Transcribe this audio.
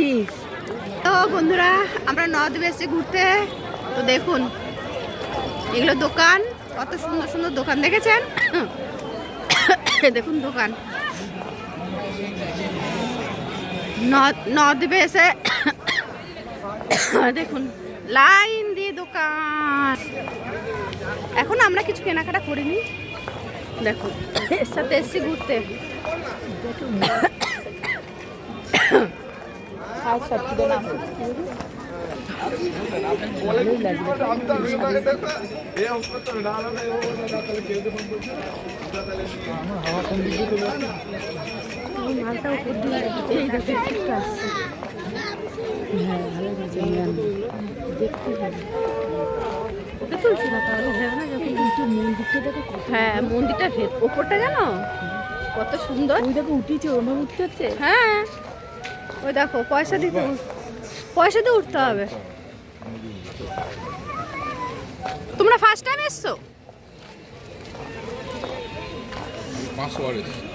মিষ্টি তো বন্ধুরা, আমরা নর্থ এসে ঘুরতে, তো দেখুন, এগুলো দোকান, কত সুন্দর সুন্দর দোকান, দেখেছেন? দেখুন দোকান। নদী এসে দেখুন, লাইন দিয়ে দোকান। এখন আমরা কিছু কেনাকাটা করিনি। দেখুন, এর সাথে এসছি ঘুরতে। মালটা উপর দিয়ে এই দেখুন ফুটে আসছে হ্যাঁ ভালো দেখতে হবে ওটা তুলছি না তাহলে হবে না যখন কিন্তু মন্দিরটা দেখো হ্যাঁ মন্দিরটা ওপরটা জানো? কত সুন্দর। দেখো উঠেছে ওরভাবে উঠতে হচ্ছে হ্যাঁ। ওই দেখো পয়সা দিতে পয়সা দিয়ে উঠতে হবে। তোমরা ফার্স্ট টাইম এসছো? পাঁচশো এসেছি।